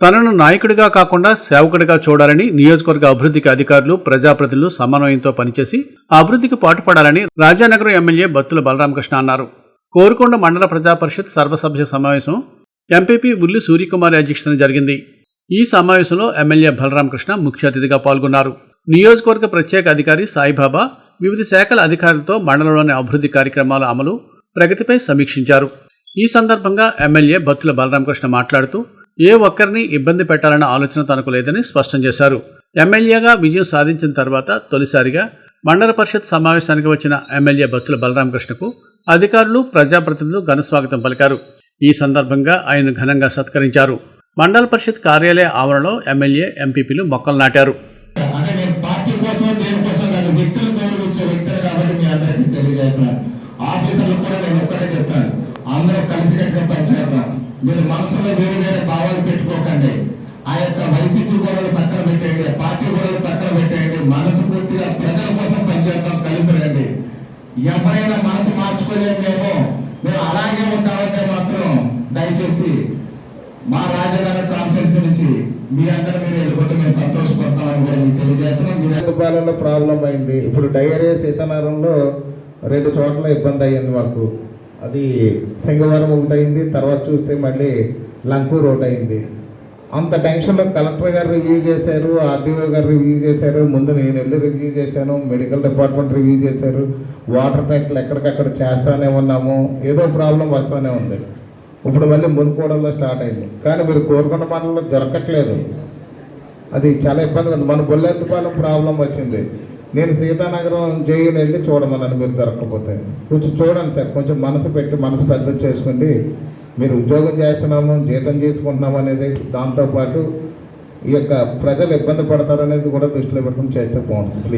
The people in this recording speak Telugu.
తనను నాయకుడిగా కాకుండా సేవకుడిగా చూడాలని నియోజకవర్గ అభివృద్ధికి అధికారులు ప్రజాప్రతినిధులు సమన్వయంతో పనిచేసి అభివృద్ధికి పాటుపడాలని రాజానగరం ఎమ్మెల్యే బత్తుల బలరామకృష్ణ అన్నారు. కోరుకొండ మండల ప్రజా పరిషత్ సర్వసభ్య సమావేశం ఎంపీపీ ఉల్లి సూర్యకుమారి అధ్యక్షతన జరిగింది. ఈ సమావేశంలో ఎమ్మెల్యే బలరామకృష్ణ ముఖ్య అతిథిగా పాల్గొన్నారు. నియోజకవర్గ ప్రత్యేక అధికారి సాయిబాబా వివిధ శాఖల అధికారులతో మండలంలోని అభివృద్ధి కార్యక్రమాల అమలు ప్రగతిపై సమీక్షించారు. ఈ సందర్భంగా ఎమ్మెల్యే బత్తుల బలరామకృష్ణ మాట్లాడుతూ ఏ ఒక్కరిని ఇబ్బంది పెట్టాలన్న ఆలోచన తనకు లేదని స్పష్టం చేశారు. ఎమ్మెల్యేగా విజయం సాధించిన తర్వాత తొలిసారిగా మండల పరిషత్ సమావేశానికి వచ్చిన ఎమ్మెల్యే బత్తుల బలరామకృష్ణకు అధికారులు ప్రజాప్రతినిధులు ఘన స్వాగతం పలికారు. ఈ సందర్భంగా ఆయన ఘనంగా సత్కరించారు. మండల పరిషత్ కార్యాలయ ఆవరణలో ఎమ్మెల్యే ఎంపీపీలు మొక్కలు నాటారు. ఆఫీసర్లు కూడా నేను ఒక్కటే చెప్తాను. అందరూ కలిసికట్టుగా పనిచేద్దాం. మీరు మనసులో వేరే వేరే భావాలు పెట్టుకోకండి. ఆ యొక్క వైసీపీ గొడవలు పక్కన పెట్టేయండి పార్టీ గొడవలు పక్కన పెట్టేయండి మనసు పూర్తిగా ప్రజల కోసం పనిచేద్దాం కలిసి రండి. ఎవరైనా మనసు మార్చుకోలేమేమో మేము అలాగే ఉంటామంటే మాత్రం దయచేసి మా రాజధాని కాన్స్టిట్యూన్సీ నుంచి మీ అందరూ మీరు వెళ్ళిపోతే మేము సంతోషపడతామని కూడా మీకు తెలియజేస్తున్నాం. పాలనలో ప్రాబ్లం అయింది. ఇప్పుడు డయేరియా సీతానగరంలో రెండు చోట్ల ఇబ్బంది అయ్యింది మాకు. అది సింగవరం ఒకటి అయింది తర్వాత చూస్తే మళ్ళీ లంకూర్ ఒకటి అయింది అంత టెన్షన్లో కలెక్టర్ గారు రివ్యూ చేశారు ఆర్డీఓ గారు రివ్యూ చేశారు ముందు నేను వెళ్ళి రివ్యూ చేశాను మెడికల్ డిపార్ట్మెంట్ రివ్యూ చేశారు వాటర్ టెస్ట్లు ఎక్కడికక్కడ చేస్తానే ఉన్నాము ఏదో ప్రాబ్లం వస్తూనే ఉంది. ఇప్పుడు మళ్ళీ మునుకోవడంలో స్టార్ట్ అయింది. కానీ మీరు కోరుకున్న మనలో దొరకట్లేదు. అది చాలా ఇబ్బందిగా ఉంది. మన బొల్లెత్తుపాలెం ప్రాబ్లం వచ్చింది. నేను సీతానగరం జైలు వెళ్ళి చూడమన్నాను మీరు దొరకకపోతే. కొంచెం చూడండి సార్ కొంచెం మనసు పెట్టి మనసు పెద్ద చేసుకోండి. మీరు ఉద్యోగం చేస్తున్నాము జీతం చేసుకుంటున్నాము అనేది దాంతోపాటు ఈ యొక్క ప్రజలు ఇబ్బంది పడతారనేది కూడా దృష్టిలో పెట్టుకుని చేస్తే బాగుంటుంది. ప్లీజ్